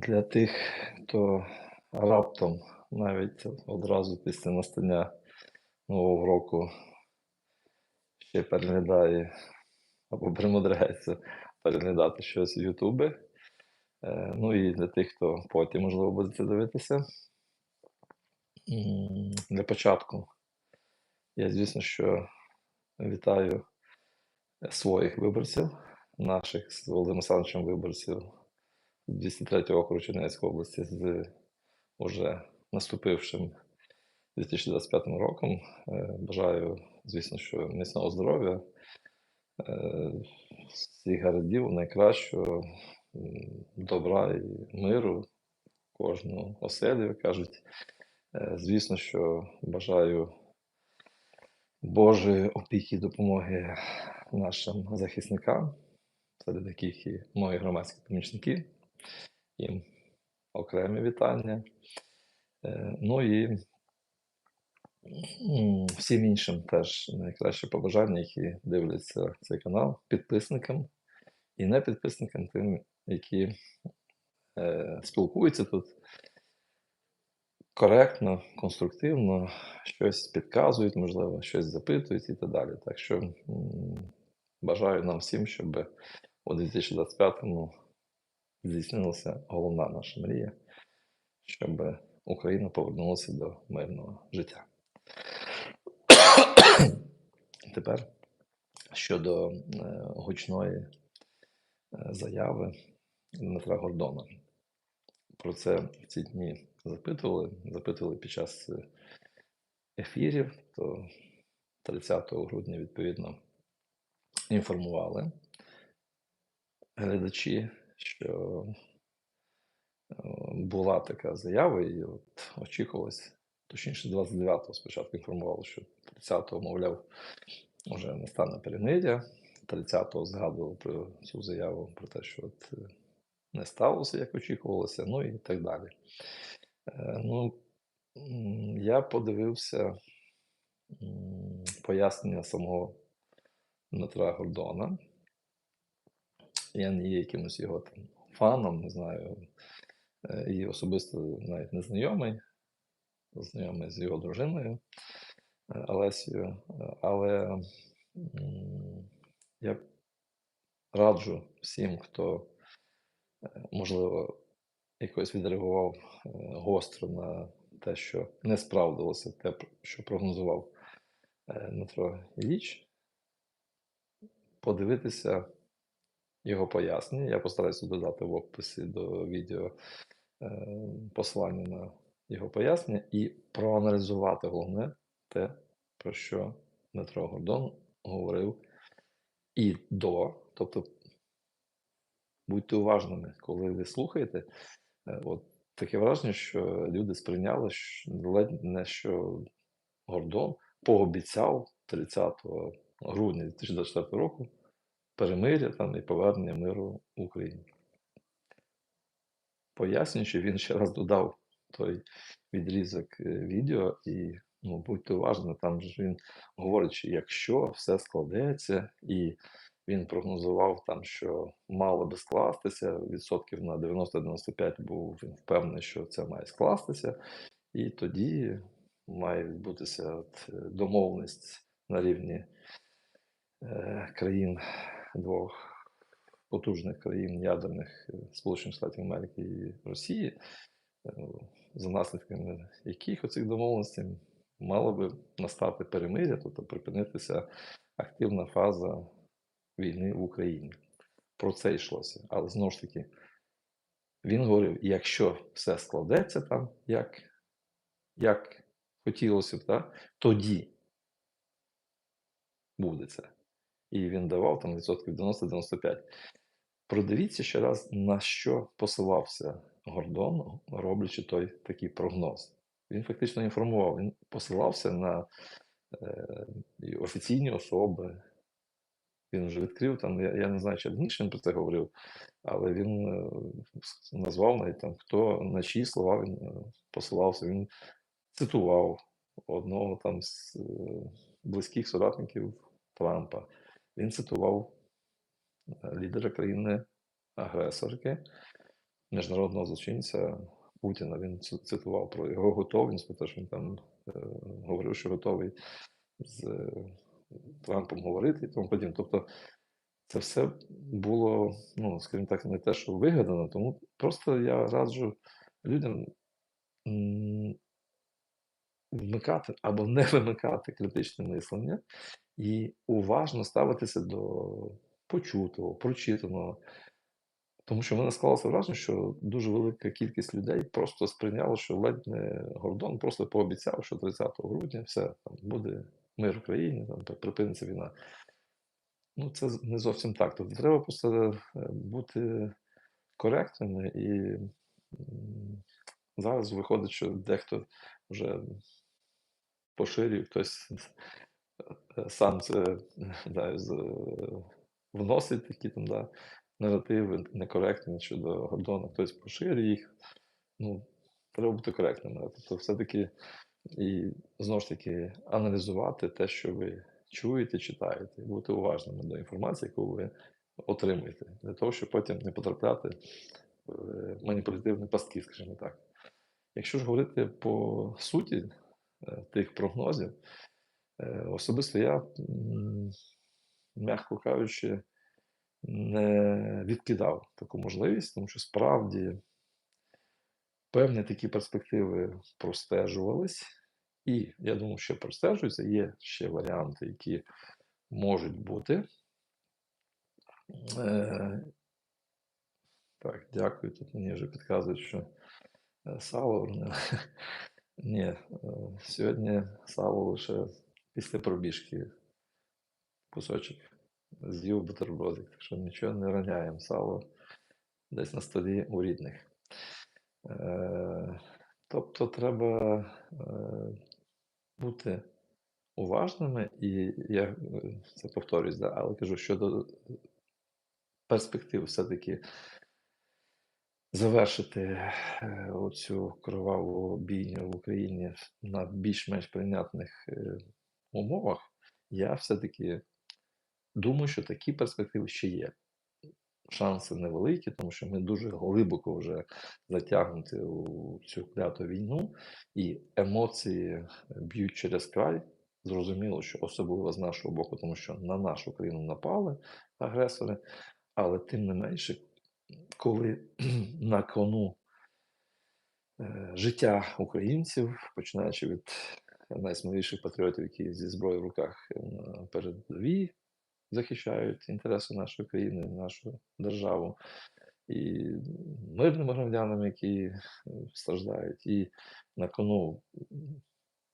Для тих, хто раптом навіть одразу після настання Нового року ще переглядає або примудряється переглядати щось в Ютубі. Е, Ну і для тих, хто потім, можливо, буде це дивитися. Для початку я, звісно, що вітаю своїх виборців, наших з Володимиром Олександровичем виборців 203 округу Чернівецької області з уже наступившим 2025 роком. Е, Бажаю, звісно, що міцного здоров'я, е, всіх гарадів, найкращого, добра і миру, кожну оселю, кажуть. Е, Звісно, що бажаю Божої опіки і допомоги нашим захисникам, серед яких і мої громадські помічники, їм окремі вітання. Е, Ну і всім іншим теж найкраще побажання, які дивляться цей канал, підписникам і не підписникам, тим, які е, спілкуються тут коректно, конструктивно, щось підказують, можливо, щось запитують і так далі. Так що бажаю нам всім, щоб у 2025-му здійснилася головна наша мрія, щоб Україна повернулася до мирного життя. Тепер щодо е, гучної е, заяви Дмитра Гордона. Про це в ці дні запитували. Запитували під час е, ефірів, то 30 грудня, відповідно, інформували глядачі, що е, була така заява, і от очікувалось, точніше, 29-го спочатку інформували, що 30-го, мовляв, вже настане перемир'я. 30-го згадували про цю заяву, про те, що от е, не сталося, як очікувалося, ну і так далі. Е, Ну, я подивився пояснення самого Дмитра Гордона. Я не є якимось його там фаном, не знаю, е, і особисто навіть не знайомий, знайомий з його дружиною. Е, Олесією, е, але я раджу всім, хто, можливо, якось відреагував гостро на те, що не справдилося, те, що прогнозував Дмитро Ілліч, подивитися його пояснення. Я постараюся додати в описі до відео е, посилання на його пояснення і проаналізувати головне те, про що Дмитро Гордон говорив і до, тобто будьте уважними, коли ви слухаєте. Е, От таке враження, що люди сприйняли що ледь не що Гордон пообіцяв 30 грудня 2024 року перемир'я там і повернення миру в Україні. Пояснюючи, він ще раз додав той відрізок е, відео, і ну, будьте уважні, там ж він говорить, що якщо все складеться, і він прогнозував там, що мало би скластися, відсотків на 90-95 був він впевнений, що це має скластися, і тоді має відбутися домовленість на рівні е, країн двох потужних країн ядерних е, Сполучених Штатів Америки і Росії, е, за наслідками яких оцих домовленостей мало би настати перемир'я, тобто припинитися активна фаза війни в Україні. Про це йшлося. Але знову ж таки, він говорив: якщо все складеться там, як, як хотілося б, так, тоді буде це. І він давав там відсотків 90-95. Продивіться ще раз, на що посилався Гордон, роблячи той такий прогноз. Він фактично інформував, він посилався на е, офіційні особи. Він вже відкрив там, я, я не знаю, чи раніше він про це говорив, але він е, назвав навіть там, хто на чиї слова він е, посилався. Він цитував одного там з е, близьких соратників Трампа. Він цитував е, лідера країни агресорки міжнародного злочинця Путіна. Він цитував про його готовність, про те, що він там е, говорив, що готовий з е, Трампом говорити і тому подібне. Тобто це все було, ну, скажімо так, не те, що вигадано, тому просто я раджу людям вмикати або не вимикати критичне мислення і уважно ставитися до почутого, прочитаного. Тому що в мене склалося враження, що дуже велика кількість людей просто сприйняла, що ледь не Гордон просто пообіцяв, що 30 грудня все там буде мир в країні, там припиниться війна. Ну, це не зовсім так. Тобто треба просто е, бути коректними і зараз виходить, що дехто вже поширює, хтось сам це да, вносить такі там, да, наративи некоректні щодо Гордона, хтось поширює їх. Ну, треба бути коректними. Тобто, все-таки і знову ж таки аналізувати те, що ви чуєте, читаєте, і бути уважними до інформації, яку ви отримуєте, для того, щоб потім не потрапляти в е, маніпулятивні пастки, скажімо так. Якщо ж говорити по суті тих прогнозів, е, особисто я, м'яко кажучи, не відкидав таку можливість, тому що справді певні такі перспективи простежувались, і я думаю, що простежуються. Є ще варіанти, які можуть бути. Е, так, дякую. Тут мені вже підказують, що е, не- Ні, е, сьогодні сало лише після пробіжки кусочок з'їв бутербродик, так що нічого не роняємо. Сало десь на столі у рідних. Е, Тобто треба е, бути уважними, і я це повторюсь, але кажу, щодо перспектив все-таки завершити е, оцю кроваву бійню в Україні на більш-менш прийнятних е, умовах, я все-таки думаю, що такі перспективи ще є. Шанси невеликі, тому що ми дуже глибоко вже затягнуті у цю кляту війну, і емоції б'ють через край. Зрозуміло, що особливо з нашого боку, тому що на нашу країну напали агресори, але тим не менше, коли на кону е, життя українців, починаючи від найсміливіших патріотів, які зі зброєю в руках на передовій захищають інтереси нашої країни, нашу державу, і мирними громадянами, які е, страждають, і на кону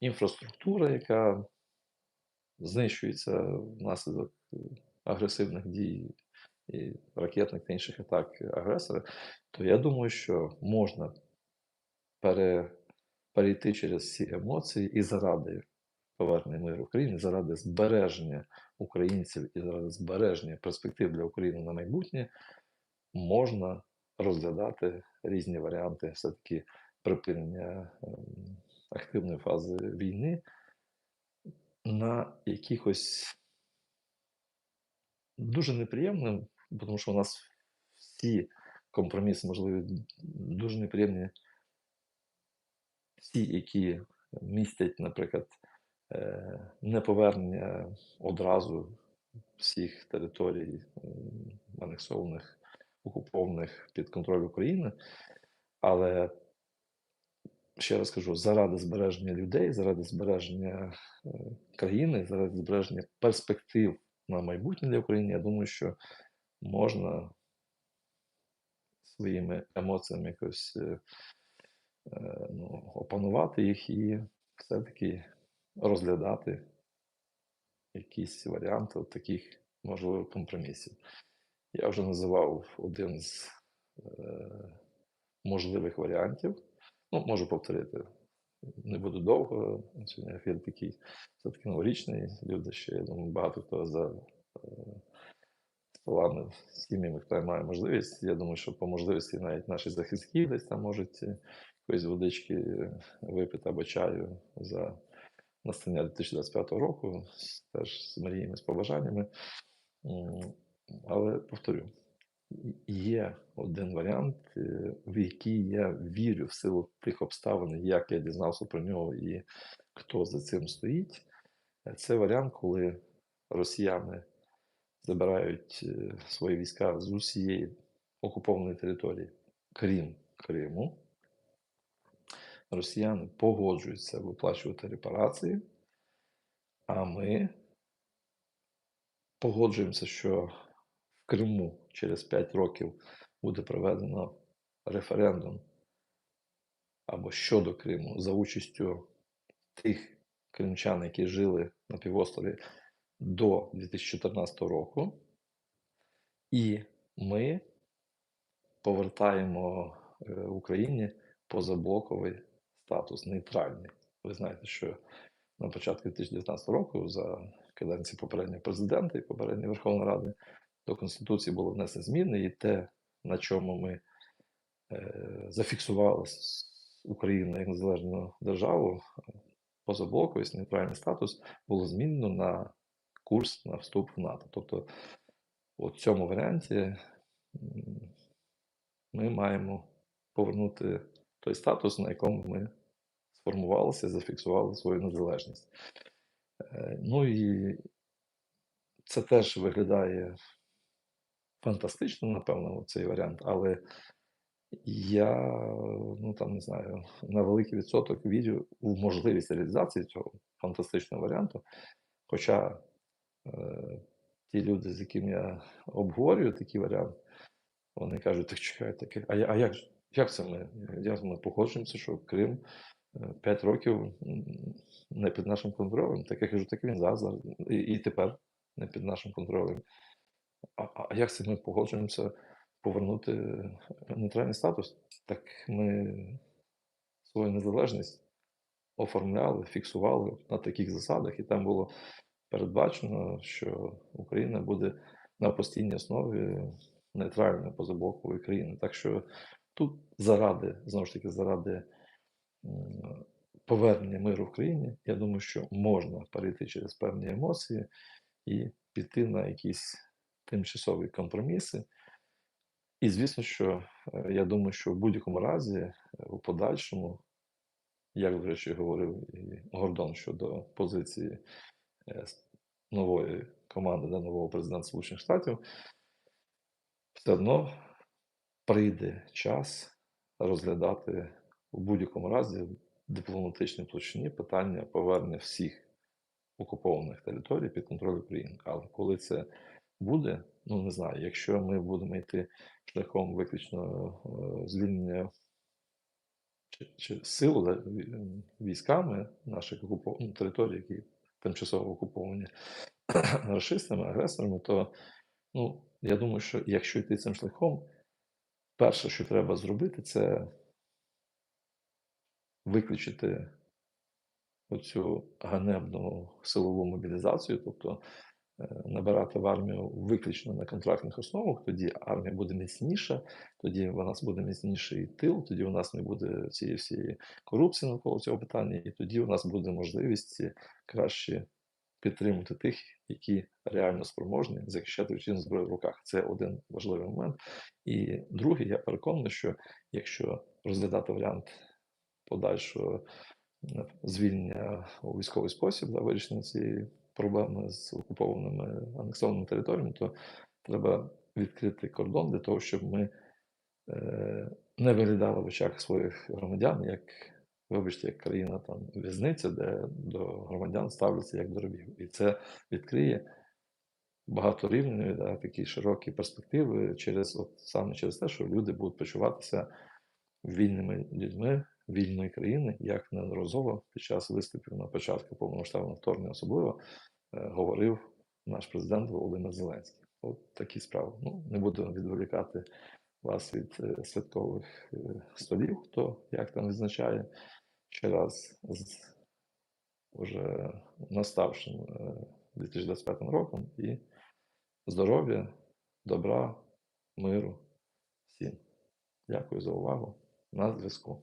інфраструктура, яка знищується внаслідок е, агресивних дій і ракетних та інших атак агресора, то я думаю, що можна пере, перейти через всі емоції і заради повернення миру України, заради збереження українців і заради збереження перспектив для України на майбутнє, можна розглядати різні варіанти все-таки припинення ем, активної фази війни на якихось дуже неприємним, тому що у нас всі компроміси можливі дуже неприємні, всі, які містять, наприклад, е, неповернення одразу всіх територій анексованих, окупованих під контроль України. Але ще раз кажу, заради збереження людей, заради збереження е, країни, заради збереження перспектив на майбутнє для України, я думаю, що можна своїми емоціями якось е, е, ну, опанувати їх і все-таки розглядати якісь варіанти от таких можливих компромісів. Я вже називав один з е, можливих варіантів. Ну, можу повторити. Не буду довго. Сьогодні ефір такий все-таки новорічний. Люди ще, я думаю, багато хто за столами з сім'ями, хто має можливість. Я думаю, що по можливості навіть наші захисники десь там можуть е, якоїсь водички е, випити або чаю за настання 2025 року, теж з мріями, з побажаннями. Але повторю, Є один варіант, е, в який я вірю в силу тих обставин, як я дізнався про нього і хто за цим стоїть. Це варіант, коли росіяни забирають е, свої війська з усієї окупованої території, крім Криму. Росіяни погоджуються виплачувати репарації, а ми погоджуємося, що в Криму через 5 років буде проведено референдум або щодо Криму за участю тих кримчан, які жили на півострові до 2014 року, і ми повертаємо е, Україні позаблоковий статус нейтральний. Ви знаєте, що на початку 2019 року за каденції попереднього президента і попередньої Верховної Ради до Конституції було внесено зміни, і те, на чому ми е, зафіксували Україну як незалежну державу, позаблоковість, нейтральний статус, було змінено на курс на вступ в НАТО. Тобто, у цьому варіанті ми маємо повернути той статус, на якому ми сформувалися, зафіксували свою незалежність. Е, Ну і це теж виглядає фантастично, напевно, цей варіант, але я ну там не знаю, на великий відсоток вірю у можливість реалізації цього фантастичного варіанту. Хоча ті люди, з якими я обговорюю такий варіант, вони кажуть, так чекай, таке, а, а як, як це ми? Як ми погоджуємося, що Крим 5 років не під нашим контролем? Так я кажу, так він зараз, і, і тепер не під нашим контролем. А а як це ми погоджуємося повернути нейтральний статус? Так ми свою незалежність оформляли, фіксували на таких засадах, і там було передбачено, що Україна буде на постійній основі нейтральною позаблоковою країною. Так що тут заради, знову ж таки, заради повернення миру в країні, я думаю, що можна перейти через певні емоції і піти на якісь тимчасові компроміси. І звісно, що е, я думаю, що в будь-якому разі, е, у подальшому, як, до речі, говорив і Гордон щодо позиції е, нової команди да, нового президента Сполучених Штатів, все одно прийде час розглядати у будь-якому разі в дипломатичній площині питання повернення всіх окупованих територій під контроль України. Але коли це буде, ну не знаю, якщо ми будемо йти шляхом виключно е, звільнення чи, чи сил військами наших окупо- ну, територій, які тимчасово окуповані расистами, агресорами, то ну, я думаю, що якщо йти цим шляхом, перше, що треба зробити, це виключити оцю ганебну силову мобілізацію, тобто набирати в армію виключно на контрактних основах, тоді армія буде міцніша, тоді у нас буде міцніший тил, тоді у нас не буде цієї всієї корупції навколо цього питання, і тоді у нас буде можливість краще підтримувати тих, які реально спроможні захищати вітчизну зброю в руках. Це один важливий момент. І другий, я переконаний, що якщо розглядати варіант подальшого е, звільнення у військовий спосіб да, вирішення цієї проблеми з окупованими анексованими територіями, то треба відкрити кордон для того, щоб ми е, не виглядали в очах своїх громадян як, вибачте, як країна там в'язниця, де до громадян ставляться як до рабів. І це відкриє багаторівневі, да, такі широкі перспективи через от саме через те, що люди будуть почуватися вільними людьми вільної країни, як неодноразово під час виступів на початку повномасштабного вторгнення особливо е, говорив наш президент Володимир Зеленський. От такі справи. Ну, не буду відволікати вас від е, святкових е, столів, хто як там відзначає ще раз з уже наставшим е, 2025 роком і здоров'я, добра, миру всім. Дякую за увагу. На зв'язку.